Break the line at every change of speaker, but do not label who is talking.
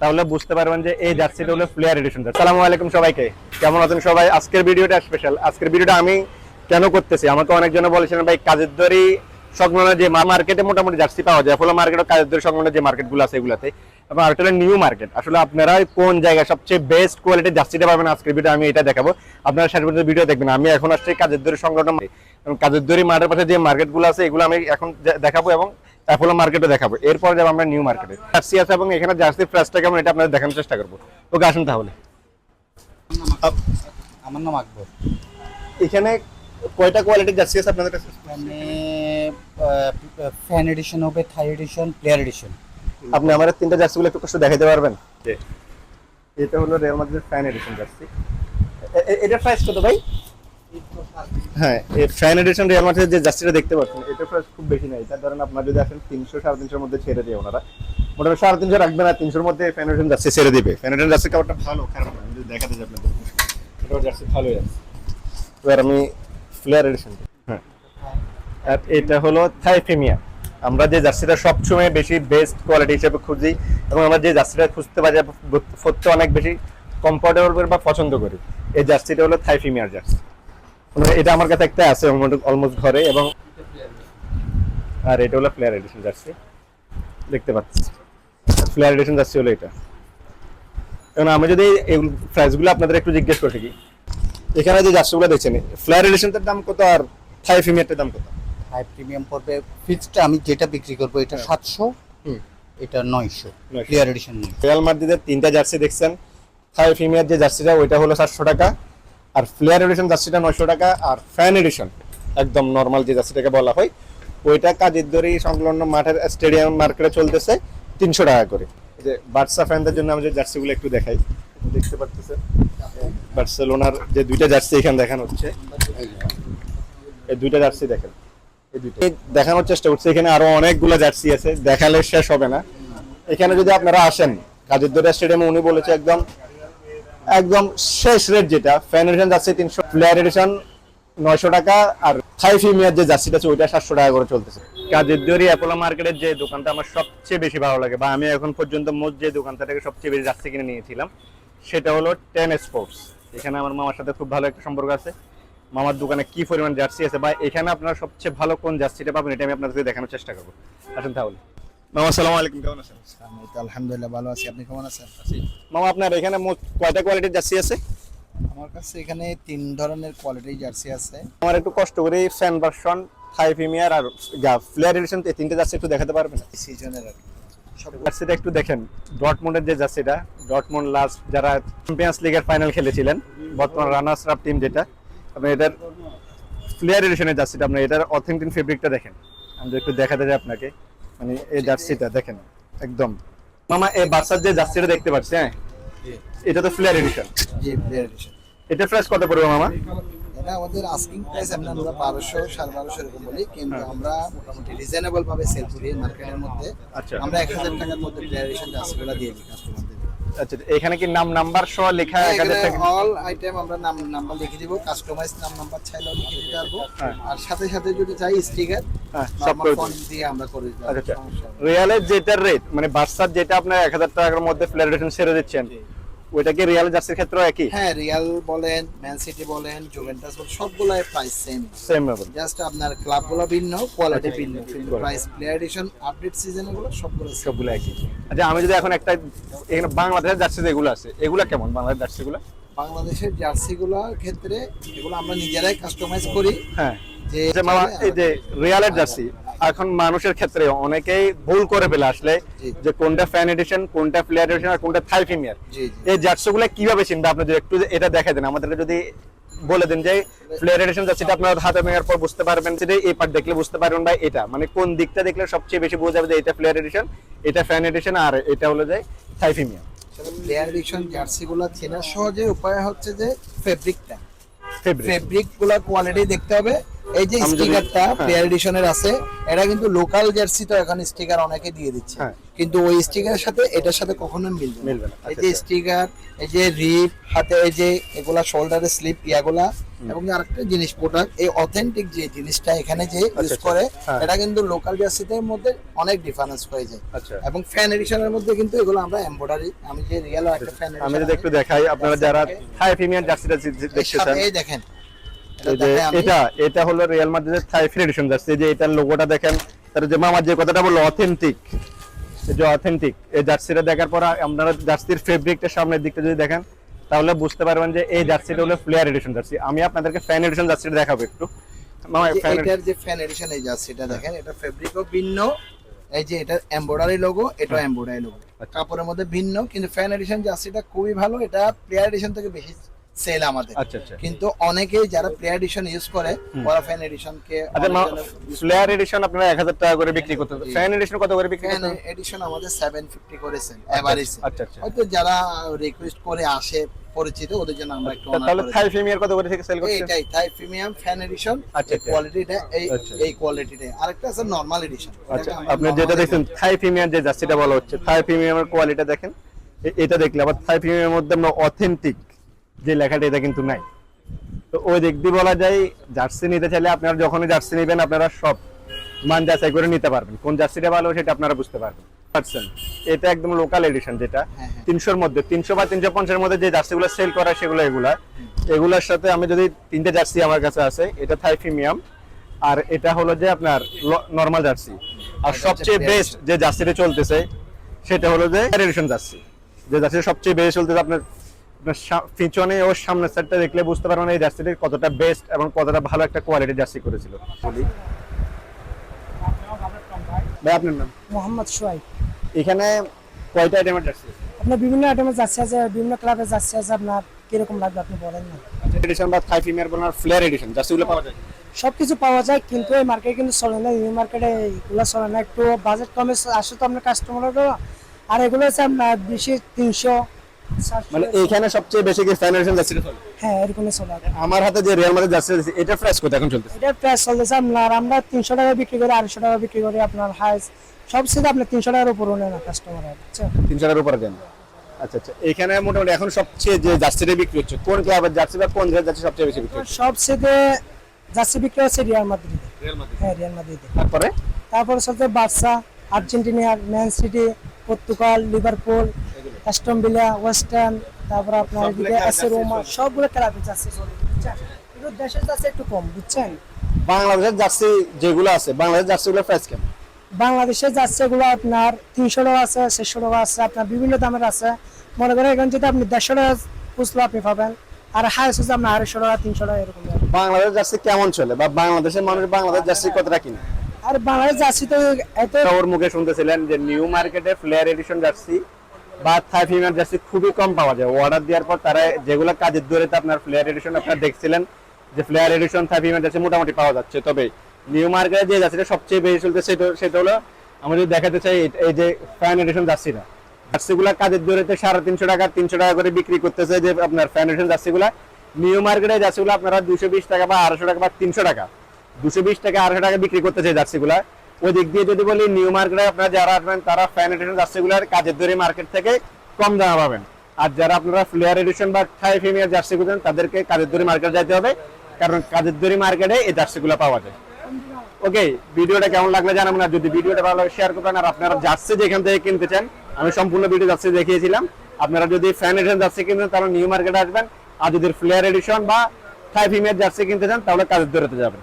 তাহলে বুঝতে পারবেন যে এই জার্সিটা হলো প্লেয়ার এডিশন সালামু আলাইকুম সবাইকে। কেমন আছেন সবাই? আজকের ভিডিওটা স্পেশাল আজকের ভিডিওটা আমি কেন করতেছি? আমাকে অনেকজনে বলেছেন ভাই, কাজের দরি সংলগ্ন যে মার্কেটে মোটামুটি জার্সি পাওয়া যায়। ফলে মার্কেট কাজের দরি সংলগ্ন যে মার্কেটগুলো আছে এগুলাতে। এবং আরেকটা হলো নিউ মার্কেট আসলে আপনারা কোন জায়গায় সবচেয়ে বেস্ট কোয়ালিটির জার্সিটা পাবেন আজকের ভিডিও আমি এটা দেখাবো। আপনারা শেষ পর্যন্ত ভিডিও দেখবেন। আমি এখন আসছি কাজের দড়ি এবং কাজের দড়ি মাঠের পাশে যে মার্কেটগুলো আছে এগুলো আমি এখন দেখাবো এবং অ্যাপোলো মার্কেটে দেখাবো। এরপর যাব আমরা নিউ মার্কেটে জার্সি আছে এবং এখানে জার্সি প্রাইসটা কেমন এটা আপনাদের দেখানোর চেষ্টা করব। ওকে আসুন তাহলে।
আমার নাম আকবর।
এখানে কয়টা কোয়ালিটির জার্সি আছে আপনাদের কাছে?
মানে ফ্যান এডিশন হবে থাই এডিশন প্লেয়ার এডিশন
আপনি আমার তিনটা জার্সিগুলো একটু কষ্ট দেখাতে পারবেন? এটা হলো রিয়াল মাদ্রিদের ফ্যান এডিশন জার্সি। এটার প্রাইস কত ভাই? হ্যাঁ এই ফ্যান এডিশন রিয়াল মাদ্রিদের যে জার্সিটা দেখতে পাচ্ছেন এটার প্রাইস খুব বেশি না এটা ধরেন আপনার যদি আসেন তিনশো সাড়ে তিনশোর মধ্যে ছেড়ে দিয়ে ওনারা। মোটামুটি সাড়ে তিনশো রাখবে না তিনশোর মধ্যে ফ্যান এডিশন জার্সি ছেড়ে দিবে। ফ্যান এডিশন জার্সি কাপড়টা ভালো খারাপ না। আমি যদি দেখাতে যাই আপনাদের এটাও জার্সি ভালোই আছে। এবার আমি ফ্লেয়ার এডিশন হ্যাঁ। আর এটা হলো থাই থাইফেমিয়া আমরা যে জার্সিটা সবসময় বেশি বেস্ট কোয়ালিটি হিসেবে খুঁজি এবং আমরা যে জার্সিটা খুঁজতে পারি পরতে অনেক বেশি কমফোর্টেবল করি বা পছন্দ করি, এই জার্সিটা হলো থাই ফিমিয়ার জার্সি। এটা আমার কাছে একটা আছে অলমোস্ট ঘরে এবং আর এটা হলো প্লেয়ার এডিশন জার্সি। দেখতে পাচ্ছি। প্লেয়ার এডিশন জার্সি হলো এটা। এবং আমি যদি এই প্রাইসগুলো আপনাদের একটু জিজ্ঞেস করে থাকি এখানে যে জার্সিগুলো দেখছেন ফ্লেয়ার এডিশনটার দাম কত আর থাই ফিমিয়ারটার দাম কত?
হাই প্রিমিয়াম পড়বে। ফিক্সডটা আমি যেটা বিক্রি করব এটা সাতশো
হুম।
এটা নয়শো
900
প্লেয়ার এডিশন
রিয়াল মাদ্রিদের তিনটা জার্সি দেখছেন। থাই ফিমিয়ার যে জার্সিটা ওইটা হলো সাতশো টাকা। আর ফ্লেয়ার এডিশন জার্সিটা নয়শো টাকা আর ফ্যান এডিশন একদম নর্মাল যে জার্সিটাকে বলা হয় ওইটা কাজের দড়ি সংলগ্ন মাঠের স্টেডিয়াম মার্কেটে চলতেছে তিনশো টাকা করে। যে বার্সা ফ্যানদের জন্য আমি যে জার্সিগুলো একটু দেখাই দেখতে পারতেছেন? বার্সেলোনার যে দুইটা জার্সি এখানে দেখানো হচ্ছে। এই দুইটা জার্সি দেখেন। দেখানোর চেষ্টা করছি। এখানে আরও অনেকগুলো জার্সি আছে, দেখালে শেষ হবে না। এখানে যদি আপনারা আসেন কাজের দরিয়া স্টেডিয়ামে উনি বলেছে একদম একদম শেষ রেট যেটা। ফ্যান এডিশন যাচ্ছে তিনশো প্লেয়ার এডিশন নয়শো টাকা, আর থাই ফিমিয়ার যে জার্সিটা আছে, ওইটা সাতশো টাকা করে চলতেছে। কাজের দরি অ্যাপোলো মার্কেটের যে দোকানটা আমার সবচেয়ে বেশি ভালো লাগে, বা আমি এখন পর্যন্ত মোট যে দোকানটা থেকে সবচেয়ে বেশি জার্সি কিনে নিয়েছিলাম, সেটা হলো টেন স্পোর্টস এখানে আমার মামার সাথে খুব ভালো একটা সম্পর্ক আছে। মামার দোকানে কি পরিমাণ জার্সি আছে বা এখানে আপনারা সবচেয়ে ভালো কোন জার্সিটা পাবেন এটা আমি আপনাদেরকে দেখানোর চেষ্টা করব। আসুন তাহলে। মামা আসসালামু আলাইকুম কেমন আছেন?
আমি তো আলহামদুলিল্লাহ ভালো আছি। আপনি কেমন আছেন?
মামা আপনার এখানে মোট কয়টা কোয়ালিটির জার্সি আছে?
আমার কাছে এখানে তিন ধরনের কোয়ালিটির জার্সি আছে।
আমার একটু কষ্ট করে ফ্যান ভার্সন থাই প্রিমিয়ার আর ফ্লেয়ার এডিশন এই তিনটে জার্সি একটু দেখাতে পারবেন?
সিজনের আর
জার্সিটা একটু দেখেন ডটমুন্ডের যে জার্সিটা ডটমুন্ড লাস্ট যারা চ্যাম্পিয়ন্স লিগের ফাইনাল খেলেছিলেন বর্তমান রানার্স আপ টিম যেটা আপনি এটার ফ্লেয়ার এডিশনের জার্সিটা আপনি এটার অথেন্টিক ফেব্রিকটা দেখেন। আমি একটু দেখাতে যাই আপনাকে মানে এই জার্সিটা দেখেন একদম। মামা এই বার্সার যে জার্সিটা দেখতে পাচ্ছি হ্যাঁ? এটা তো ফ্লেয়ার এডিশন
জি প্লেয়ার এডিশন
এটা প্রাইস কত পড়বে মামা?
এটা আমাদের আস্কিং প্রাইস আমরা আমরা বারোশো সাড়ে বারোশো এরকম বলি কিন্তু আমরা মোটামুটি রিজনেবল ভাবে সেল করি মার্কেটের মধ্যে।
আচ্ছা।
আমরা এক হাজার টাকার মধ্যে প্লেয়ারেশন জার্সিগুলো দিয়ে দিই কাস্টমারদের
আচ্ছা এখানে কি নাম নাম্বার সহ লেখা এক
অল আইটেম আমরা নাম নাম্বার লিখে দিব কাস্টমাইজ নাম নাম্বার চাইলেও লিখে দিতে পারব।
হ্যাঁ।
আর সাথে সাথে যদি চাই স্টিকার
সব করে
দিয়ে আমরা করে দিই
আচ্ছা রিয়ালের যেটার রেট মানে বাসার যেটা আপনার এক হাজার টাকার মধ্যে সেরে ছেড়ে দিচ্ছেন ওইটা কি রিয়াল জার্সির ক্ষেত্রে একই?
হ্যাঁ রিয়াল বলেন ম্যান সিটি বলেন জুভেন্টাস বলেন সবগুলাই প্রাইস সেম
সেম
জাস্ট আপনার ক্লাবগুলো ভিন্ন কোয়ালিটি
আচ্ছা,
ভিন্ন কিন্তু প্রাইস প্লেয়ার এডিশন আপডেট সিজনে গুলো সবগুলো।
সবগুলো একই। আচ্ছা আমি যদি এখন একটা এখানে বাংলাদেশের জার্সি যেগুলো আছে এগুলো কেমন বাংলাদেশ জার্সিগুলো
বাংলাদেশের জার্সিগুলোর ক্ষেত্রে এগুলো আমরা নিজেরাই কাস্টমাইজ করি।
হ্যাঁ।
যে
যে মামা এই যে রিয়ালের জার্সি এখন মানুষের ক্ষেত্রে অনেকেই ভুল করে ফেলে আসলে যে কোনটা ফ্যান এডিশন কোনটা প্লেয়ার এডিশন আর কোনটা থাই প্রিমিয়ার
জি
এই জার্সিগুলো কীভাবে চিনবে? আপনি যদি একটু এটা দেখা দেন আমাদেরকে যদি বলে দেন যে প্লেয়ার এডিশন জার্সিটা আপনার হাতে নেওয়ার পর বুঝতে পারবেন যে এই পার্ট দেখলে বুঝতে পারবেন ভাই এটা। মানে কোন দিকটা দেখলে সবচেয়ে বেশি বোঝা যাবে যে এটা প্লেয়ার এডিশন এটা ফ্যান এডিশন আর এটা হলো যে থাই প্রিমিয়ার
প্লেয়ার এডিশন জার্সিগুলো চেনার সহজে উপায় হচ্ছে যে ফেব্রিকটা
ফেব্রিক
ফেব্রিকগুলা কোয়ালিটি দেখতে হবে এই যে স্টিকারটা। প্লেয়ার এডিশনের আছে এটা কিন্তু লোকাল জার্সি তো এখন স্টিকার অনেকে দিয়ে দিচ্ছে
হ্যাঁ।
কিন্তু ওই স্টিকারের সাথে এটার সাথে কখনো মিলবে না।
মিলবে না।
এই
আচ্ছা,
যে
আচ্ছা।
স্টিকার এই যে রিপ হাতে এই যে এগুলা শোল্ডারে স্লিপ ইয়াগুলা এবং আরেকটা জিনিস প্রোডাক্ট এই অথেন্টিক যে জিনিসটা এখানে যে ইউজ
আচ্ছা,
করে
হ্যাঁ।
এটা কিন্তু লোকাল জার্সিদের মধ্যে অনেক ডিফারেন্স হয়ে যায়
আচ্ছা
এবং ফ্যান এডিশনের মধ্যে কিন্তু এগুলো আমরা এমব্রয়ডারি আমি যে রিয়েল একটা ফ্যান
আমি যদি একটু দেখাই আপনারা যারা থাই প্রিমিয়ার জার্সিটা যে দেখতেছেন
এই দেখেন এটা।
এটা হলো রিয়াল মাদ্রিদের থাই জার্সি এই যে এটার লোগোটা দেখেন তার যে মামার যে কথাটা বলল অথেন্টিক যে অথেন্টিক এই জার্সিটা দেখার পর আপনারা জার্সির ফেব্রিকটা সামনের দিকটা যদি দেখেন তাহলে বুঝতে পারবেন যে এই জার্সিটা হলো প্লেয়ার এডিশন জার্সি আমি আপনাদেরকে ফ্যান এডিশন জার্সিটা দেখাবো একটু মামা
এটার যে ফ্যান এডিশন এই যাচ্ছে এটা দেখেন এটা ফেব্রিকও ভিন্ন এই যে এটা এমব্রয়ডারি লোগো এটা এমব্রয়ডারি লোগো। কাপড়ের মধ্যে ভিন্ন কিন্তু ফ্যান এডিশন জার্সিটা খুবই ভালো এটা প্লেয়ার এডিশন থেকে বেশি সেল আমাদের।
আচ্ছা আচ্ছা।
কিন্তু অনেকেই যারা প্লেয়ার এডিশন ইউজ করে ওরা ফ্যান এডিশন কে
আচ্ছা প্লেয়ার এডিশন আপনারা এক হাজার টাকা করে বিক্রি করতে। ফ্যান এডিশন কত করে বিক্রি করতে?
এডিশন আমাদের 750 করেছেন এভারেজ
আচ্ছা আচ্ছা
হয়তো যারা রিকোয়েস্ট করে আসে পরিচিত ওদের জন্য আমরা একটু
তাহলে থাই। প্রিমিয়ার কত করে থেকে সেল করছেন
এইটাই থাই প্রিমিয়াম ফ্যান এডিশন
আচ্ছা, আচ্ছা।
কোয়ালিটিটা এই
আচ্ছা।
এই কোয়ালিটিটা আরেকটা আছে নরমাল এডিশন
আচ্ছা আপনি যেটা দেখছেন থাই প্রিমিয়ার যে জার্সিটা বলা হচ্ছে থাই প্রিমিয়ামের কোয়ালিটি দেখেন। এটা দেখলে আবার থাই প্রিমিয়ামের মধ্যে আমরা অথেন্টিক যে লেখাটা এটা কিন্তু নাই। তো ওই দিক দিয়ে বলা যায় জার্সি নিতে চাইলে আপনারা যখনই জার্সি নেবেন আপনারা সব মান যাচাই করে নিতে পারবেন। কোন জার্সিটা ভালো সেটা আপনারা বুঝতে পারবেন। পারছেন এটা একদম লোকাল এডিশন যেটা।
হ্যাঁ, হ্যাঁ।
তিনশোর মধ্যে তিনশো বা তিনশো পঞ্চাশের মধ্যে যে জার্সিগুলো সেল করা সেগুলো এগুলা। এগুলোর সাথে আমি যদি তিনটে জার্সি আমার কাছে আছে এটা থাই প্রিমিয়াম আর এটা হলো যে আপনার নর্মাল জার্সি। আর সবচেয়ে বেস্ট যে জার্সিটা চলতেছে সেটা হলো যে এডিশন জার্সি। যে জার্সি সবচেয়ে বেশি চলতেছে আপনার আপনার পিছনে ও সামনের সাইডটা দেখলে বুঝতে পারবেন এই জার্সিটি কতটা বেস্ট এবং কতটা ভালো একটা কোয়ালিটির জার্সি করেছিল। বলি। ভাই আপনার নাম?
মোহাম্মদ সোয়াইব
এখানে কয়টা আইটেমের জার্সি?
আপনার বিভিন্ন আইটেমের যাচ্ছে আছে বিভিন্ন ক্লাবের যাচ্ছে আছে আপনার কীরকম লাগবে আপনি বলেন না।
এডিশন বা থাই প্রিমিয়ার বলার ফ্লেয়ার এডিশন জার্সিগুলো পাওয়া যায়?
সব কিছু পাওয়া যায় কিন্তু এই মার্কেটে কিন্তু চলে না এই মার্কেটে এগুলো চলে না। একটু বাজেট কমে আসে তো আপনার কাস্টমারও আর এগুলো হচ্ছে আপনার বেশি তিনশো
মানে এইখানে সবচেয়ে বেশি কি এডিশন জার্সিটা চলে
হ্যাঁ এরকমই চলে
আমার হাতে যে রিয়াল মাদ্রিদ জার্সি আছে এটা প্রাইস কত এখন চলতেছে?
এটা প্রাইস চলতেছে আপনার আমরা তিনশো টাকা বিক্রি করি আড়াইশো টাকা বিক্রি করি আপনার হাইস সব সেটা আপনার তিনশো টাকার উপর নেয় না কাস্টমার বুঝছেন?
তিনশো টাকার উপরে দেন। আচ্ছা আচ্ছা। এখানে মোটামুটি এখন সবচেয়ে যে জার্সিটা বিক্রি হচ্ছে কোন ক্লাবের জার্সি বা কোন জার্সি সবচেয়ে বেশি বিক্রি হচ্ছে?
সব সেটে যাচ্ছে বিক্রি হচ্ছে রিয়াল মাদ্রিদে
রিয়াল মাদ্রিদ
হ্যাঁ রিয়াল মাদ্রিদে
তারপরে?
তারপরে চলছে Barca Argentina Man City Portugal Liverpool Aston Villa western তারপর আপনার
সবগুলো
এদিকে
যাচ্ছে
রোমা সবগুলো চলে। বুঝছেন কিন্তু দেশের যাচ্ছে একটু কম বুঝছেন?
বাংলাদেশের জার্সি যেগুলো আছে বাংলাদেশের জার্সিগুলোর প্রাইস কেমন?
বাংলাদেশে যাচ্ছে এগুলো আপনার তিনশো টাকা আছে চারশো টাকা আছে আপনার বিভিন্ন দামের আছে। মনে করেন এখানে যদি আপনি দেড়শো টাকা খুচলো আপনি পাবেন আর হাই হচ্ছে আপনার আড়াইশো টাকা তিনশো টাকা এরকম
বাংলাদেশ জার্সি কেমন চলে? বা বাংলাদেশের মানুষ বাংলাদেশ জার্সি কতটা কিনে?
আর বাংলাদেশ যাচ্ছি তো এত
ওর মুখে শুনতেছিলেন যে নিউ মার্কেটে ফ্লেয়ার এডিশন জার্সি। বা থাই ফিমেল জার্সি খুবই কম পাওয়া যায়। অর্ডার দেওয়ার পর তারা যেগুলো কাজের দূরে আপনার ফ্লেয়ার এডিশন আপনারা দেখছিলেন, যে flair edition Thai female jersey মোটামুটি পাওয়া যাচ্ছে। তবে নিউ মার্কেটে যে জার্সিটা সবচেয়ে বেশি চলছে সেটা সেটা হলো আমরা যদি দেখাতে চাই, এই- যে ফ্যান এডিশন জার্সিটা। জার্সিগুলা কাজের দূরেতে সাড়ে তিনশো টাকা তিনশো টাকা করে বিক্রি করতেছে যে আপনার ফ্যান এডিশন জার্সিগুলা। নিউ মার্কেটে জার্সিগুলো আপনারা দুশো বিশ টাকা বা আড়াইশো টাকা বা তিনশো টাকা, দুশো বিশ টাকা আড়াইশো টাকা বিক্রি করতেছে জার্সিগুলা। ওই দিক দিয়ে যদি বলি নিউ মার্কেটে আপনারা যারা আসবেন, তারা ফ্যান এডিশন জার্সিগুলার কাজের দরে মার্কেট থেকে কম দামে পাবেন। আর যারা আপনারা ফ্লেয়ার এডিশন বা থাই ফিমিয়ার জার্সি খুঁজেন, তাদেরকে কাজের দরে মার্কেট যাইতে হবে। কারণ কাজের দরে মার্কেটে এই জার্সিগুলো পাওয়া যায়। ওকে ভিডিওটা কেমন লাগলে জানাবেন, আর যদি ভিডিওটা ভালো লাগে শেয়ার করবেন। আর আপনারা জার্সি যেখান থেকে কিনতে চান, আমি সম্পূর্ণ ভিডিও জার্সি দেখিয়েছিলাম। আপনারা যদি ফ্যান এডিশন জার্সি কিনতেন তাহলে নিউ মার্কেটে আসবেন। আর যদি ফ্লেয়ার এডিশন বা থাই ফিমিয়ার জার্সি কিনতে চান, তাহলে কাজের দরেতে যাবেন।